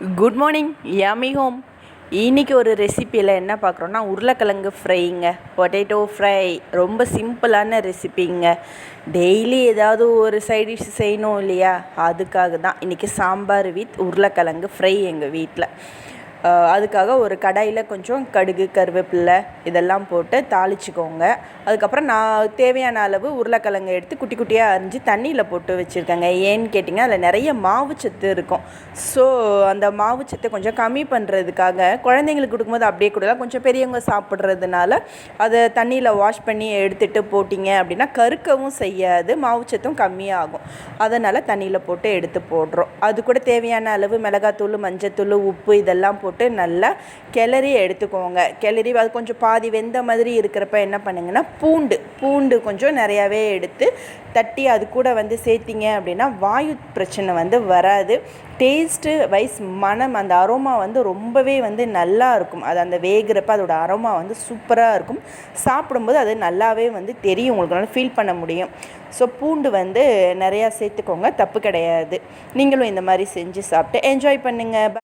Good morning Yami home இன்றைக்கி ஒரு ரெசிப்பியில் என்ன பார்க்குறோன்னா உருளைக்கிழங்கு ஃப்ரைங்க பொட்டேட்டோ ஃப்ரை ரொம்ப சிம்பிளான ரெசிபிங்க டெய்லி ஏதாவது ஒரு சைட் டிஷ் செய்யணும் இல்லையா? அதுக்காக தான். இன்றைக்கி சாம்பார் வித் உருளைக்கிழங்கு ஃப்ரை எங்கள் வீட்டில். அதுக்காக ஒரு கடாயில் கொஞ்சம் கடுகு கருவேப்பிலை இதெல்லாம் போட்டு தாளிச்சுக்கோங்க. அதுக்கப்புறம் நான் தேவையான அளவு உருளைக்கிழங்கு எடுத்து குட்டி குட்டியாக அரிஞ்சு தண்ணியில் போட்டு வச்சுருக்கேங்க. ஏன்னு கேட்டிங்கன்னா அதில் நிறைய மாவுச்சத்து இருக்கும். ஸோ அந்த மாவுச்சத்தை கொஞ்சம் கம்மி பண்ணுறதுக்காக குழந்தைங்களுக்கு கொடுக்கும்போது அப்படியே கொடுக்கலாம் கொஞ்சம் பெரியவங்க சாப்பிட்றதுனால அதை தண்ணியில் வாஷ் பண்ணி எடுத்துகிட்டு போட்டிங்க அப்படின்னா கருக்கவும் செய்யாது மாவுச்சத்தும் கம்மியாகும். அதனால் தண்ணியில் போட்டு எடுத்து போடுறோம். அது கூட தேவையான அளவு மிளகாத்தூள் மஞ்சத்தூள் உப்பு இதெல்லாம் போட்டு போட்டு நல்லா கிளறி எடுத்துக்கோங்க. கிளறி அது கொஞ்சம் பாதி வெந்த மாதிரி இருக்கிறப்ப என்ன பண்ணுங்கன்னா பூண்டு பூண்டு கொஞ்சம் நிறையாவே எடுத்து தட்டி அது கூட வந்து சேர்த்திங்க அப்படின்னா வாயு பிரச்சனை வந்து வராது. டேஸ்ட்டு வைஸ் மனம் அந்த அரோமா வந்து ரொம்பவே வந்து நல்லா இருக்கும். அது அந்த வேகிறப்ப அதோட அரோமா வந்து சூப்பராக இருக்கும். சாப்பிடும்போது அது நல்லாவே வந்து தெரியும் உங்களுக்கு நல்லா ஃபீல் பண்ண முடியும். ஸோ பூண்டு வந்து நிறையா சேர்த்துக்கோங்க தப்பு கிடையாது. நீங்களும் இந்த மாதிரி செஞ்சு சாப்பிட்டு என்ஜாய் பண்ணுங்கள்